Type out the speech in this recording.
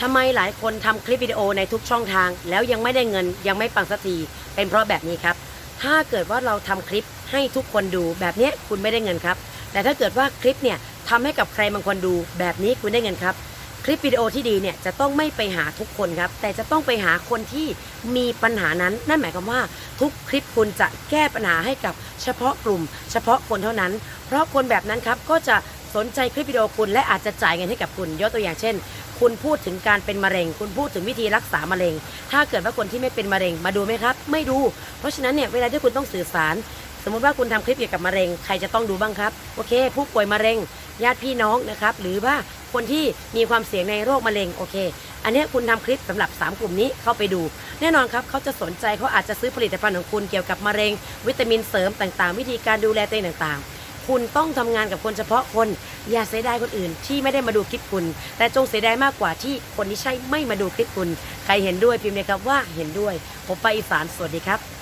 ทำไมหลายคนทำคลิปวิดีโอในทุกช่องทาง แล้วยังไม่ได้เงินยังไม่ปังสักทีเป็นเพราะแบบนี้ครับ ถ้าเกิดว่าเราทำคลิปให้ทุกคนดูแบบนี้คุณไม่ได้เงินครับ แต่ถ้าเกิดว่าคลิปเนี่ยทำให้กับใครบางคนดูแบบนี้คุณได้เงินครับ คลิปวิดีโอที่ดีเนี่ยจะต้องไม่ไปหาทุกคนครับ แต่จะต้องไปหาคนที่มีปัญหานั้น นั่นหมายความว่าทุกคลิปคุณจะแก้ปัญหาให้กับเฉพาะกลุ่ม เฉพาะคนเท่านั้น เพราะคนแบบนั้นครับก็จะ สนใจคลิปวิดีโอคุณและอาจจะจ่ายเงินให้กับคุณยกตัวอย่างเช่น คุณพูดถึงการเป็นมะเร็ง คุณพูดถึงวิธีรักษามะเร็ง ถ้าเกิดว่าคนที่ไม่เป็นมะเร็งมาดูไหมครับ ไม่ดู เพราะฉะนั้นเนี่ยเวลาที่คุณต้องสื่อสาร สมมุติว่าคุณทำคลิปเกี่ยวกับมะเร็ง ใครจะต้องดูบ้างครับโอเค ผู้ป่วยมะเร็ง ญาติพี่น้องนะครับหรือว่าคนที่มีความเสี่ยงในโรคมะเร็งโอเค อันนี้คุณทำคลิปสำหรับ 3 กลุ่มนี้เข้าไปดู แน่นอนครับเขาจะสนใจเขาอาจจะซื้อผลิตภัณฑ์ของคุณเกี่ยวกับมะเร็ง วิตามินเสริมต่างๆ วิธีการดูแลตัวเองต่างๆ คุณต้องทำงานกับคนเฉพาะคน อย่าเสียดายคนอื่นที่ไม่ได้มาดูคลิปคุณ แต่จงเสียดายมากกว่าที่คนที่ใช่ไม่มาดูคลิปคุณ ใครเห็นด้วยพิมพ์เลยครับว่าเห็นด้วย ผมไปอีสานสวัสดีครับ